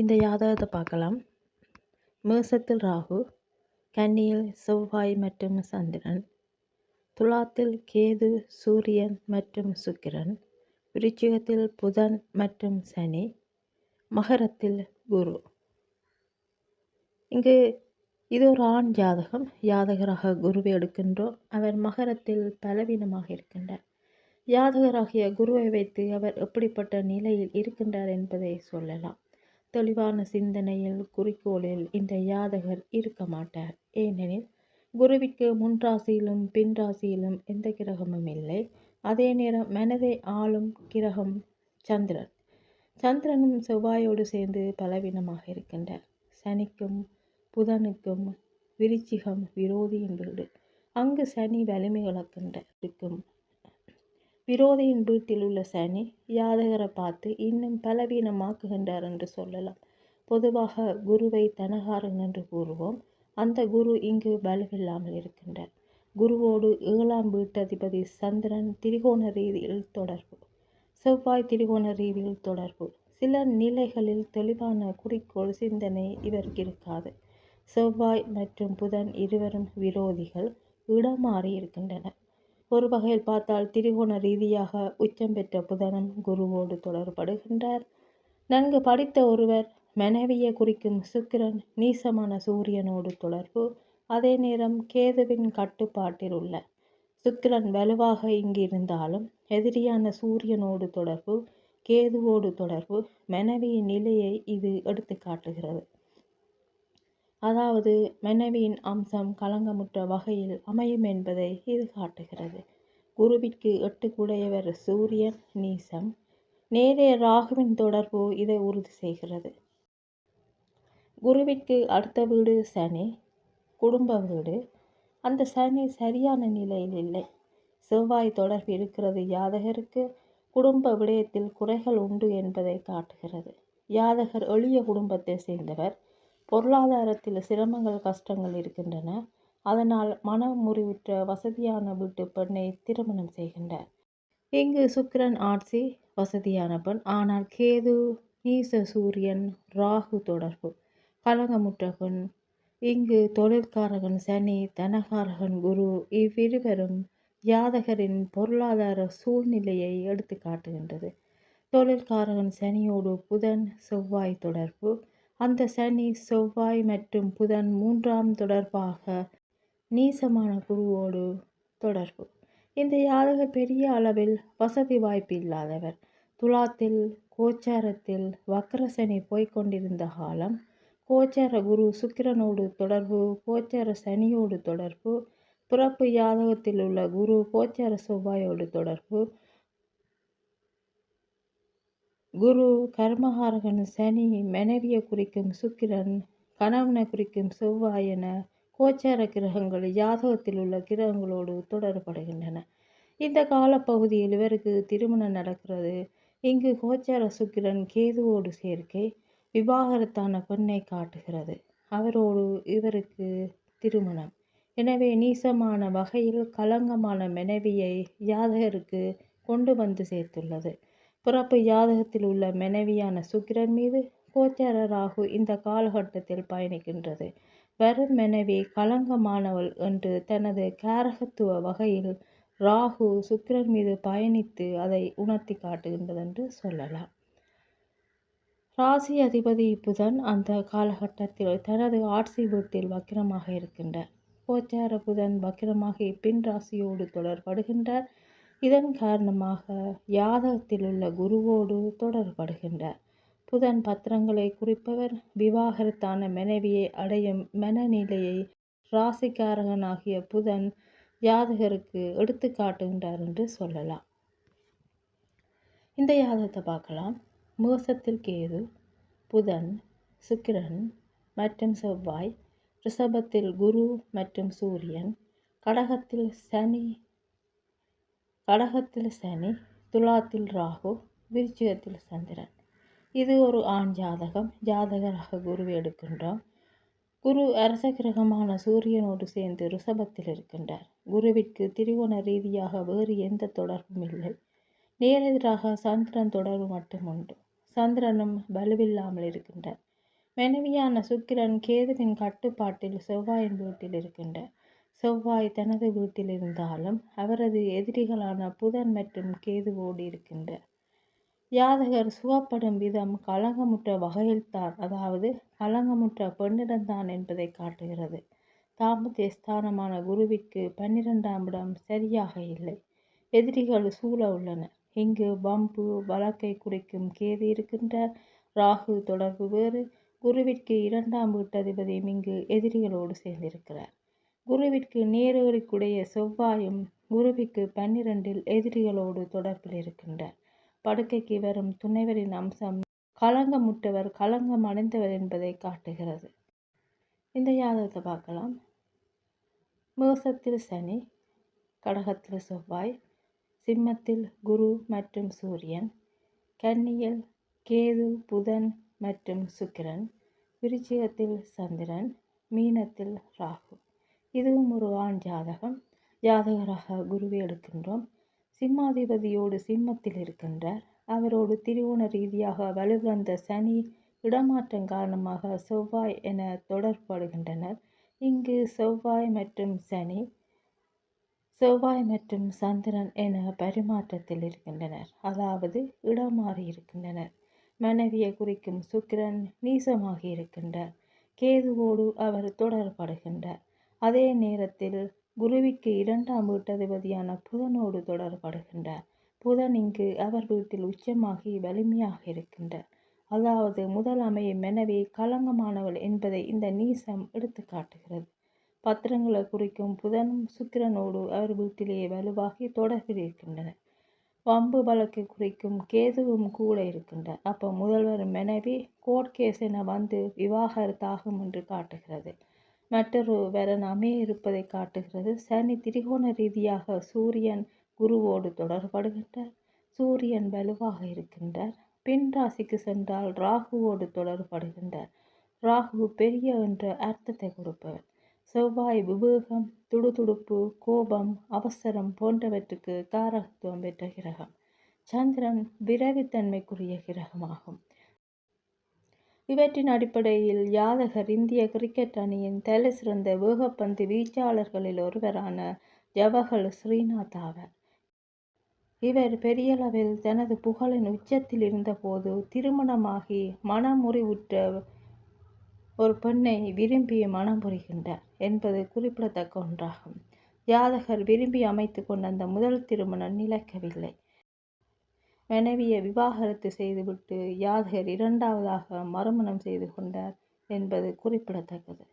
இந்த ஜாதகத்தை பார்க்கலாம். மேசத்தில் ராகு கன்னியில் செவ்வாய் மற்றும் சந்திரன் துலாத்தில் கேது சூரியன் மற்றும் சுக்கிரன் விருச்சிகத்தில் புதன் மற்றும் சனி மகரத்தில் குரு. இங்கு இது ஒரு ஆண் ஜாதகம். ஜாதகராக குருவை எடுக்கின்றோம். அவர் மகரத்தில் பலவீனமாக இருக்கின்றார். ஜாதகராகிய குருவை வைத்து அவர் எப்படிப்பட்ட நிலையில் இருக்கின்றார் என்பதை சொல்லலாம். தெளிவான சிந்தனையில் குறிக்கோளில் இந்த யாதகர் இருக்க மாட்டார். ஏனெனில் குருவிற்கு முன்ராசியிலும் பின்ராசியிலும் எந்த கிரகமும் இல்லை. அதே நேரம் மனதை ஆளும் கிரகம் சந்திரன். சந்திரனும் செவ்வாயோடு சேர்ந்து பலவீனமாக இருக்கின்றார். சனிக்கும் புதனுக்கும் விருச்சிகம் விரோதியின் வீடு. அங்கு சனி வலிமை இழக்கின்ற இருக்கும் விரோதியின் வீட்டில் உள்ள சனி யாதகரை பார்த்து இன்னும் பலவீனமாக்குகின்றார் என்று சொல்லலாம். பொதுவாக குருவை தனகாரன் என்று கூறுவோம். அந்த குரு இங்கு வலுவில்லாமல் இருக்கின்றார். குருவோடு ஏழாம் வீட்டதிபதி சந்திரன் திரிகோண ரீதியில் தொடர்பு. செவ்வாய் திரிகோண ரீதியில் தொடர்பு. சில நிலைகளில் தெளிவான குறிக்கோள் சிந்தனை இவருக்கு இருக்காது. செவ்வாய் மற்றும் புதன் இருவரும் விரோதிகள். இடம் மாறி இருக்கின்றனர் ஒரு வகையில் பார்த்தால் திரிகோண ரீதியாக உச்சம் பெற்ற புதனும் குருவோடு தொடர்படுகின்றார். நன்கு படித்த ஒருவர் மனைவியை குறிக்கும் சுக்கிரன் நீசமான சூரியனோடு தொடர்பு. அதே நேரம் கேதுவின் கட்டுப்பாட்டில் உள்ள சுக்கிரன் வலுவாக இங்கு இருந்தாலும் எதிரியான சூரியனோடு தொடர்பு கேதுவோடு தொடர்பு மனைவியின் நிலையை இது எடுத்து காட்டுகிறது அதாவது மனைவியின் அம்சம் களங்கமுற்ற வகையில் அமையும் என்பதை இது காட்டுகிறது. குருவிற்கு எட்டுக்குடையவர் சூரியன் நீசம். நேரே ராகுவின் தொடர்பு இதை உறுதி செய்கிறது. குருவிற்கு அடுத்த வீடு சனி குடும்ப வீடு. அந்த சனி சரியான நிலையில் இல்லை. செவ்வாய் தொடர்பு இருக்கிறது யாதகருக்கு. குடும்ப விடயத்தில் குறைகள் உண்டு என்பதை காட்டுகிறது. யாதகர் எளிய குடும்பத்தை சேர்ந்தவர். பொருளாதாரத்தில் சிரமங்கள் கஷ்டங்கள் இருக்கின்றன. அதனால் மன முறிவுற்ற வசதியான வீட்டு பெண்ணை திருமணம் செய்கின்றார். இங்கு சுக்கிரன் ஆட்சி வசதியான பெண். ஆனால் கேது நீச சூரியன் ராகு தொடர்பு. கலங்கமுற்ற பெண். இங்கு தொழிற்காரகன் சனி தனகாரகன் குரு. இவ்விருவரும் ஜாதகரின் பொருளாதார சூழ்நிலையை எடுத்து காட்டுகின்றது தொழிற்காரகன் சனியோடு புதன் செவ்வாய் தொடர்பு. அந்த சனி செவ்வாய் மற்றும் புதன் மூன்றாம் தொடர்பாக நீசமான குருவோடு தொடர்பு. இந்த யாதக பெரிய அளவில் வசதி வாய்ப்பு இல்லாதவர். துலாத்தில் கோச்சாரத்தில் வக்கரசனி போய்கொண்டிருந்த காலம் கோச்சார குரு சுக்கிரனோடு தொடர்பு கோச்சார சனியோடு தொடர்பு பிறப்பு யாதகத்தில் உள்ள குரு கோச்சார செவ்வாயோடு தொடர்பு குரு கர்மகாரகன் சனி மனைவியை குறிக்கும் சுக்கிரன் கணவனை குறிக்கும் செவ்வாய் என கோச்சார கிரகங்கள் ஜாதகத்தில் உள்ள கிரகங்களோடு தொடர்படுகின்றன இந்த காலப்பகுதியில் இவருக்கு திருமணம் நடக்கிறது. இங்கு கோச்சார சுக்கிரன் கேதுவோடு சேர்க்கை விவாகரத்தான பெண்ணை காட்டுகிறது. அவரோடு இவருக்கு திருமணம். எனவே நீசமான வகையில் களங்கமான மனைவியை ஜாதகருக்கு கொண்டு வந்து சேர்த்துள்ளது. பிறப்பு ஜாதகத்தில் உள்ள மனைவியான சுக்கிரன் மீது கோச்சார ராகு இந்த காலகட்டத்தில் பயணிக்கின்றது. வரும் மனைவி களங்கமானவள் என்று தனது காரகத்துவ வகையில் ராகு சுக்கிரன் மீது பயணித்து அதை உணர்த்தி காட்டுகின்றது என்று சொல்லலாம். ராசி அதிபதி புதன் அந்த காலகட்டத்தில் தனது ஆட்சி வீட்டில் வக்கிரமாக இருக்கின்றார். கோச்சார புதன் வக்கிரமாகி பின் ராசியோடு தொடர்படுகின்றார். இதன் காரணமாக யாதகத்தில் உள்ள குருவோடு தொடர்படுகின்றார் புதன் பத்திரங்களை குறிப்பவர் விவாகரத்தான மனைவியை அடையும் மனநிலையை ராசிக்காரகனாகிய புதன் யாதகருக்கு எடுத்து காட்டுகின்றார் என்று சொல்லலாம். இந்த யாதகத்தை பார்க்கலாம். மேசத்தில் கேது புதன் சுக்கிரன் மற்றும் செவ்வாய் ரிஷபத்தில் குரு மற்றும் சூரியன் கடகத்தில் சனி கடகத்தில் சனி துலாத்தில் ராகு விருச்சிகத்தில் சந்திரன். இது ஒரு ஆண் ஜாதகம். ஜாதகராக குருவை எடுக்கின்றோம் குரு அரச கிரகமான சூரியனோடு சேர்ந்து ரிஷபத்தில் இருக்கின்றார். குருவிற்கு திரிகோண ரீதியாக வேறு எந்த தொடர்பும் இல்லை. நேரெதிராக சந்திரன் தொடர்பு மட்டும் உண்டு. சந்திரனும் வலுவில்லாமல் இருக்கின்றார். மனைவியான சுக்கிரன் கேதுவின் கட்டுப்பாட்டில் செவ்வாயின் வீட்டில் இருக்கின்றார். செவ்வாய் தனது வீட்டில் இருந்தாலும் அவரது எதிரிகளான புதன் மற்றும் கேதுவோடு இருக்கின்ற யாதகர் சுகப்படும் விதம் கலங்கமுற்ற வகையில்தான் அதாவது கலங்கமுற்ற பெண்ணிடம்தான் என்பதை காட்டுகிறது. தாம்பத்திய ஸ்தானமான குருவிற்கு பன்னிரெண்டாம் இடம் சரியாக இல்லை. எதிரிகள் சூழ உள்ளன. இங்கு பம்பு வழக்கை குறிக்கும் கேது இருக்கின்றார். ராகு தொடர்பு வேறு. குருவிற்கு இரண்டாம் வீட்டதிபதியும் இங்கு எதிரிகளோடு சேர்ந்திருக்கிறார். குருவிற்கு நேரோரிக்குடைய செவ்வாயும் குருவிற்கு பன்னிரண்டில் எதிரிகளோடு தொடர்பில் இருக்கின்றார். படுக்கைக்கு வரும் துணைவரின் அம்சம் களங்கமுட்டவர் களங்கம் அடைந்தவர் என்பதை காட்டுகிறது. இந்த யாதகத்தை பார்க்கலாம். மேசத்தில் சனி கடகத்தில் செவ்வாய் சிம்மத்தில் குரு மற்றும் சூரியன் கன்னியில் கேது புதன் மற்றும் சுக்கிரன் விருச்சிகத்தில் சந்திரன் மீனத்தில் ராகு. இதுவும் ஒரு ஆண் ஜாதகம். ஜாதகராக குருவை எடுக்கின்றோம். சிம்மாதிபதியோடு சிம்மத்தில் இருக்கின்றார். அவரோடு திருவோண ரீதியாக வலுவிழந்த சனி இடமாற்றம் காரணமாக செவ்வாய் என தொடர்படுகின்றனர். இங்கு செவ்வாய் மற்றும் சனி செவ்வாய் மற்றும் சந்திரன் என பரிமாற்றத்தில் இருக்கின்றனர். அதாவது இடமாறி இருக்கின்றனர். மனைவியை குறிக்கும் சுக்கிரன் நீசமாகி இருக்கின்றார். கேதுவோடு அவர் தொடர்படுகின்றார். அதே நேரத்தில் குருவிற்கு இரண்டாம் வீட்டதிபதியான புதனோடு தொடர்படுகின்றார். புதன் இங்கு அவர் வீட்டில் உச்சமாகி வலிமையாக இருக்கின்றார். அதாவது முதல் அமையும் மனைவி களங்கமானவள் என்பதை இந்த நீசம் எடுத்து காட்டுகிறது. பத்திரங்களை குறிக்கும் புதனும் சுக்கிரனோடு அவர் வீட்டிலேயே வலுவாகி தொடர்பில் இருக்கின்றனர். வம்பு வழக்கு குறிக்கும் கேதுவும் கூட இருக்கின்றார். அப்போ முதல்வர் மனைவி கோர்ட் கேஸ் என வந்து விவாகரத்தாகும் என்று காட்டுகிறது. மற்றொரு வரன் அமைய இருப்பதை காட்டுகிறது. சனி திரிகோண ரீதியாக சூரியன் குருவோடு தொடர்படுகின்றார். சூரியன் வலுவாக இருக்கின்றார். பெண் ராசிக்கு சென்றால் ராகுவோடு தொடர்படுகின்றார். ராகு பெரிய என்ற அர்த்தத்தை கொடுப்பவர். செவ்வாய் விவேகம் துடுதுடுப்பு கோபம் அவசரம் போன்றவற்றுக்கு காரகத்துவம் பெற்ற கிரகம். சந்திரன் விரைவுத்தன்மைக்குரிய கிரகமாகும். இவற்றின் அடிப்படையில் யாதகர் இந்திய கிரிக்கெட் அணியின் தலைசிறந்த வேகப்பந்து வீச்சாளர்களில் ஒருவரான ஜவஹர் ஸ்ரீநாத் ஆவார். இவர் பெரியளவில் தனது புகழின் உச்சத்தில் இருந்தபோது திருமணமாகி மனமுறிவுற்ற ஒரு பெண்ணை விரும்பி மனம் புரிகின்றார் என்பது குறிப்பிடத்தக்க ஒன்றாகும். ஜாதகர் விரும்பி அமைத்து கொண்ட அந்த முதல் திருமணம் நிலைக்கவில்லை. மனைவியை விவாகரத்து செய்துவிட்டு யாதகர் இரண்டாவதாக மறுமணம் செய்து கொண்டார் என்பது குறிப்பிடத்தக்கது.